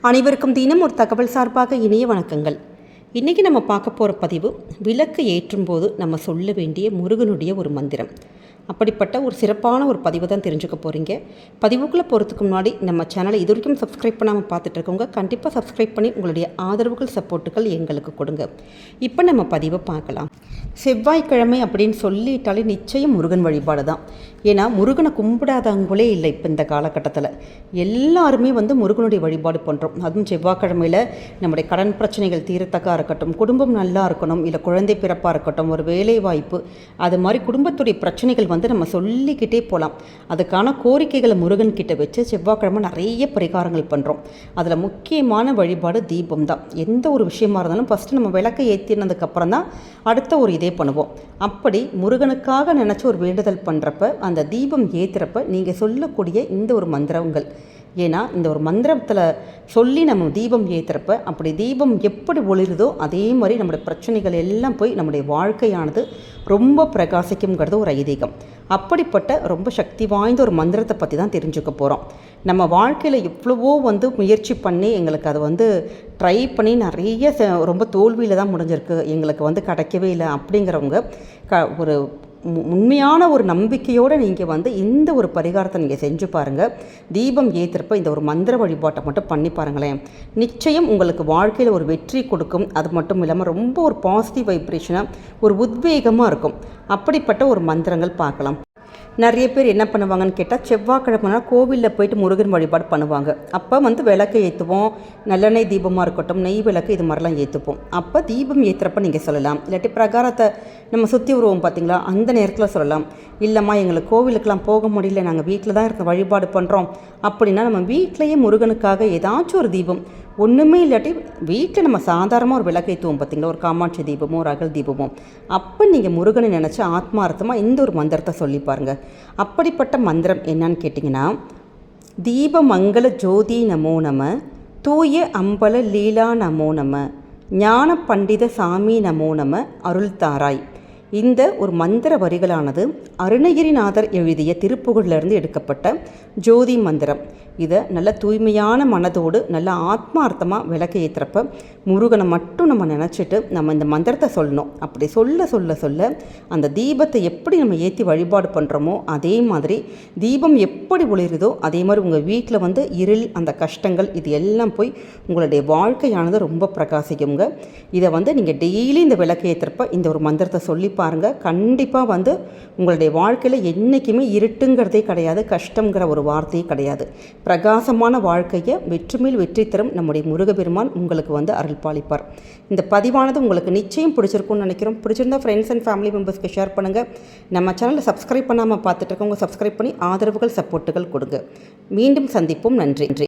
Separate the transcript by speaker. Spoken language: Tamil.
Speaker 1: அனைவருக்கும் தினம் ஒரு தகவல் சார்பாக இணைய வணக்கங்கள். இன்றைக்கி நம்ம பார்க்க போகிற பதிவு விளக்கு ஏற்றும் போது நம்ம சொல்ல வேண்டிய முருகனுடைய ஒரு மந்திரம். அப்படிப்பட்ட ஒரு சிறப்பான ஒரு பதிவு தான் தெரிஞ்சுக்க போகிறீங்க பதிவுக்குள்ளே போகிறதுக்கு முன்னாடி நம்ம சேனலை இது வரைக்கும் சப்ஸ்கிரைப் பண்ணாமல் பார்த்துட்டு இருக்கவங்க கண்டிப்பாக சப்ஸ்கிரைப் பண்ணி உங்களுடைய ஆதரவுகள் சப்போர்ட்டுகள் எங்களுக்கு கொடுங்க. இப்போ நம்ம பதிவை பார்க்கலாம். செவ்வாய்க்கிழமை அப்படின்னு சொல்லிட்டாலே நிச்சயம் முருகன் வழிபாடு தான். ஏன்னா முருகனை கும்பிடாதவங்களே இல்லை இப்போ இந்த காலகட்டத்தில். எல்லாருமே வந்து முருகனுடைய வழிபாடு பண்ணுறோம் அதுவும் செவ்வாய்க்கிழமையில் நம்முடைய கடன் பிரச்சனைகள் தீரத்தக்கா இருக்கட்டும் குடும்பம் நல்லா இருக்கணும் இல்லை குழந்தை பிறப்பாக இருக்கட்டும் ஒரு வேலை வாய்ப்பு அது மாதிரி குடும்பத்துடைய பிரச்சனைகள் வந்து வந்து நம்ம சொல்லிக்கிட்டே போகலாம் அதுக்கான கோரிக்கைகளை முருகன் கிட்ட வச்சு செவ்வாய்க்கிழமை நிறைய பரிகாரங்கள் பண்ணுறோம் அதில் முக்கியமான வழிபாடு தீபம் தான். எந்த ஒரு விஷயமா இருந்தாலும் ஃபஸ்ட்டு நம்ம விளக்கை ஏற்றினதுக்கப்புறம் தான் அடுத்த ஒரு இதே பண்ணுவோம். அப்படி முருகனுக்காக நினச்ச ஒரு வேண்டுதல் பண்ணுறப்ப அந்த தீபம் ஏற்றுறப்ப நீங்கள் சொல்லக்கூடிய இந்த ஒரு மந்திரங்கள். ஏன்னா இந்த ஒரு மந்திரத்தில் சொல்லி நம்ம தீபம் ஏற்றுறப்ப அப்படி தீபம் எப்படி ஒளிருதோ அதே மாதிரி நம்முடைய பிரச்சனைகள் எல்லாம் போய் நம்முடைய வாழ்க்கையானது ரொம்ப பிரகாசிக்குங்கிறது ஒரு ஐதீகம். அப்படிப்பட்ட ரொம்ப சக்தி வாய்ந்த ஒரு மந்திரத்தை பற்றி தான் தெரிஞ்சுக்க போகிறோம் நம்ம வாழ்க்கையில் எவ்வளவோ வந்து முயற்சி பண்ணி எங்களுக்கு அதை வந்து ட்ரை பண்ணி நிறைய ச- ரொம்ப தோல்வியில் தான் முடிஞ்சிருக்கு. எங்களுக்கு வந்து கிடைக்கவே இல்லை அப்படிங்கிறவங்க க ஒரு உண்மையான ஒரு நம்பிக்கையோடு நீங்கள் வந்து இந்த ஒரு பரிகாரத்தை நீங்கள் செஞ்சு பாருங்கள் தீபம் ஏற்றுறப்ப இந்த ஒரு மந்திர வழிபாட்டை மட்டும் பண்ணி பாருங்களேன். நிச்சயம் உங்களுக்கு வாழ்க்கையில் ஒரு வெற்றி கொடுக்கும். அது மட்டும் இல்லாமல் ரொம்ப ஒரு பாசிட்டிவ் வைப்ரேஷனாக ஒரு உத்வேகமாக இருக்கும். அப்படிப்பட்ட ஒரு மந்திரங்கள் பார்க்கலாம். நிறைய பேர் என்ன பண்ணுவாங்கன்னு கேட்டால் செவ்வாய்க்கிழமைனா கோவிலில் போயிட்டு முருகன் வழிபாடு பண்ணுவாங்க. அப்போ வந்து விளக்கு ஏற்றுவோம் நல்லெண்ணெய் தீபமாக இருக்கட்டும் நெய் விளக்கு இது மாதிரிலாம் ஏற்றுப்போம் அப்போ தீபம் ஏற்றுறப்ப நீங்கள் சொல்லலாம். இல்லாட்டி பிரகாரத்தை நம்ம சுற்றி வருவோம் பார்த்தீங்களா அந்த நேரத்தில் சொல்லலாம். இல்லைம்மா எங்களுக்கு கோவிலுக்கெலாம் போக முடியல. நாங்கள் வீட்டில் தான் இருக்க வழிபாடு பண்ணுறோம் அப்படின்னா நம்ம வீட்டிலேயே முருகனுக்காக ஏதாச்சும் ஒரு தீபம் ஒன்றுமே இல்லாட்டி வீட்டில் நம்ம சாதாரணமாக ஒரு விளக்கேற்றுவோம் பார்த்திங்களா ஒரு காமாட்சி தீபமோ ஒரு அகல் தீபமோ. அப்போ நீங்கள் முருகனை நினச்சி ஆத்மார்த்தமாக இந்த ஒரு மந்திரத்தை சொல்லி பாருங்கள் அப்படிப்பட்ட மந்திரம் என்னன்னு கேட்டிங்கன்னா தீபமங்கல ஜோதி நமோ நம தூய அம்பல லீலா நமோ நம ஞான பண்டித சாமி நமோ நம அருள் தாராய். இந்த ஒரு மந்திர வரிகளானது அருணகிரிநாதர் எழுதிய திருப்புகழிலிருந்து எடுக்கப்பட்ட ஜோதி மந்திரம். இதை நல்ல தூய்மையான மனதோடு நல்ல ஆத்மார்த்தமாக விளக்கு ஏற்றுறப்ப முருகனை மட்டும் நம்ம நினச்சிட்டு நம்ம இந்த மந்திரத்தை சொல்லணும். அப்படி சொல்ல சொல்ல சொல்ல அந்த தீபத்தை எப்படி நம்ம ஏற்றி வழிபாடு பண்ணுறோமோ அதே மாதிரி தீபம் எப்படி ஒளிருதோ அதே மாதிரி உங்கள் வீட்டில் வந்து இருள் அந்த கஷ்டங்கள் இது எல்லாம் போய் உங்களுடைய வாழ்க்கையானது ரொம்ப பிரகாசிக்குங்க. இதை வந்து நீங்கள் டெய்லி இந்த விளக்கு ஏற்றுறப்ப இந்த ஒரு மந்திரத்தை சொல்லி பாருங்கள் கண்டிப்பாக வந்து உங்களுடைய வாழ்க்கையில் என்றைக்குமே இருட்டுங்கிறதே கிடையாது கஷ்டங்கிற ஒரு வார்த்தையே கிடையாது. பிரகாசமான வாழ்க்கையை வெற்றிமேல் வெற்றி தரும் நம்முடைய முருகபெருமான் உங்களுக்கு வந்து அருள் பாலிப்பார் இந்த பதிவானது உங்களுக்கு நிச்சயம் பிடிச்சிருக்கும்னு நினைக்கிறோம். பிடிச்சிருந்தா ஃப்ரெண்ட்ஸ் அண்ட் ஃபேமிலி மெம்பர்ஸ்க்கு ஷேர் பண்ணுங்கள் நம்ம சேனலை சப்ஸ்கிரைப் பண்ணாமல் பார்த்துட்டு இருக்கவங்க சப்ஸ்கிரைப் பண்ணி ஆதரவுகள் சப்போர்ட்டுகள் கொடுங்க. மீண்டும் சந்திப்போம். நன்றி நன்றி.